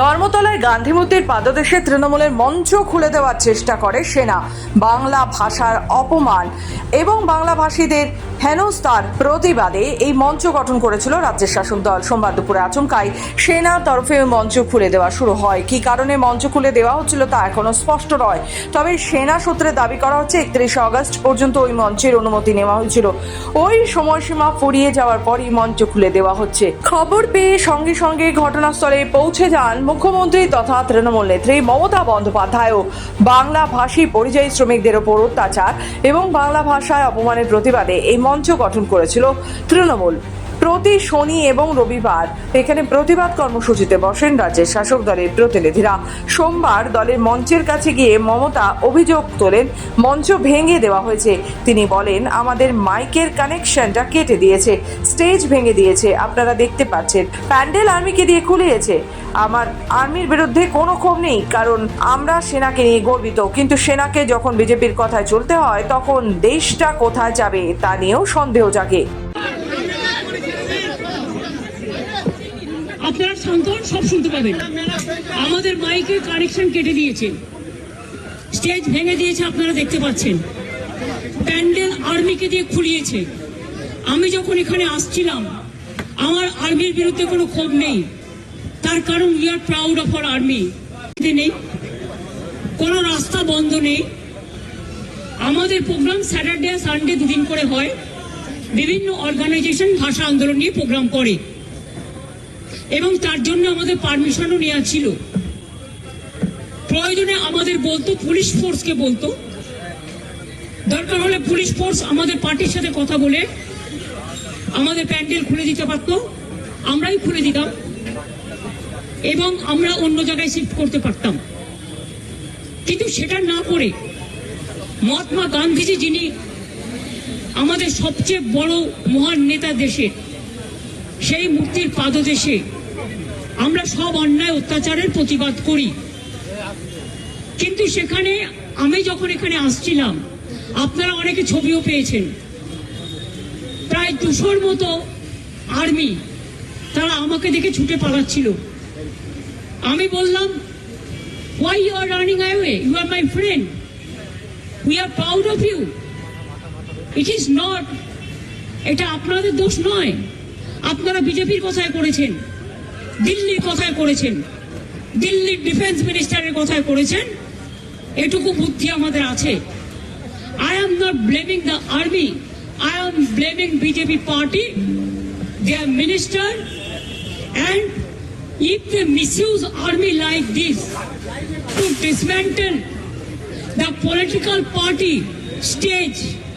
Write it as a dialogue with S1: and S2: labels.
S1: ধর্মতলায় গান্ধী মূর্তির পাদদেশে তৃণমূলের মঞ্চ খুলে দেওয়ার চেষ্টা করে সেনা। বাংলা ভাষার অপমান এবং বাংলা ভাষীদের হেনস্তার প্রতিবাদে এই মঞ্চ গঠন করেছিল রাজ্যের শাসক দল। সোমবার দুপুরে আচমকাই সেনা তরফে মঞ্চ খুলে দেওয়া শুরু হয়। কি কারণে মঞ্চ খুলে দেওয়া হচ্ছিল তা এখনও স্পষ্ট নয়। তবে সেনা সূত্রে দাবি করা হচ্ছে, একত্রিশে আগস্ট পর্যন্ত ওই মঞ্চের অনুমতি নেওয়া হয়েছিল। ওই সময়সীমা ফুরিয়ে যাওয়ার পরই মঞ্চ খুলে দেওয়া হচ্ছে। খবর পেয়ে সঙ্গে সঙ্গে ঘটনাস্থলে পৌঁছে যান মুখ্যমন্ত্রী তথা তৃণমূল নেত্রী মমতা বন্দ্যোপাধ্যায়ও। বাংলা ভাষী পরিযায়ী শ্রমিকদের ওপর অত্যাচার এবং বাংলা ভাষায় অপমানের প্রতিবাদে এই মঞ্চ গঠন করেছিল তৃণমূল। প্রতি শনি এবং রবিবার এখানে প্রতিবাদ কর্মসূচিতে বসেন রাজ্যের শাসক দলের প্রতিনিধিরা। সোমবার দলের মঞ্চের কাছে গিয়ে মমতা অভিযোগ তোলেন, মঞ্চ ভেঙে দেওয়া হয়েছে। তিনি বলেন, আমাদের মাইকের কানেকশনটা কেটে দিয়েছে, স্টেজ ভেঙে দিয়েছে, আপনারা দেখতে পাচ্ছেন। প্যান্ডেল আর্মিকে দিয়ে খুলিয়েছে আমার আর্মির বিরুদ্ধে কোনো ক্ষোভ নেই কারণ আমরা সেনাকে নিয়ে গর্বিত। কিন্তু সেনাকে যখন বিজেপির কথায় চলতে হয় তখন দেশটা কোথায় যাবে তা নিয়েও সন্দেহ জাগে।
S2: আপনারা শান্ত হন, সব শুনতে পাবেন। আমাদের মাইকের কানেকশন কেটে দিয়েছে। স্টেজ ভেঙে দিয়েছে আপনারা দেখতে পাচ্ছেন। প্যান্ডেল আর্মিকে দিয়ে খুলিয়েছে। আমি যখন এখানে আসছিলাম আমার আর্মির বিরুদ্ধে কোনো ক্ষোভ নেই। তার কারণ we are proud of our army নেই। কোনো রাস্তা বন্ধ নেই। আমাদের প্রোগ্রাম স্যাটারডে আর সানডে দুদিন করে হয়। বিভিন্ন অর্গানাইজেশন ভাষা আন্দোলন নিয়ে প্রোগ্রাম করে। এবং তার জন্য আমাদের পারমিশনও নেওয়া ছিল। প্রয়োজনে আমাদের বলতো পুলিশ ফোর্সকে বলতো। দরকার হলে পুলিশ ফোর্স আমাদের পার্টির সাথে কথা বলে আমাদের প্যান্ডেল খুলে দিতে পারতো। আমরাই খুলে দিতাম। এবং আমরা অন্য জায়গায় শিফট করতে পারতাম। কিন্তু সেটা না করে মহাত্মা গান্ধীজি, যিনি আমাদের সবচেয়ে বড় মহান নেতা দেশের সেই মূর্তির পাদদেশে আমরা সব অন্যায় অত্যাচারের প্রতিবাদ করি। কিন্তু সেখানে আমি যখন এখানে আসছিলাম, আপনারা অনেকে ছবিও পেয়েছেন। প্রায় দুশোর মতো আর্মি তারা আমাকে দেখে ছুটে পালাচ্ছিল। আমি বললাম why you are running away you are my friend we are proud of you it is not এটা আপনাদের দোষ নয়। আপনারা বিজেপির কথায় করেছেন, দিল্লির কথায় করেছেন, দিল্লির ডিফেন্স মিনিস্টারের কথায় করেছেন। এটুকু বুদ্ধি আমাদের আছে। I am not blaming the army I am blaming BJP party their minister and if they misuse army like this to dismantle the political party stage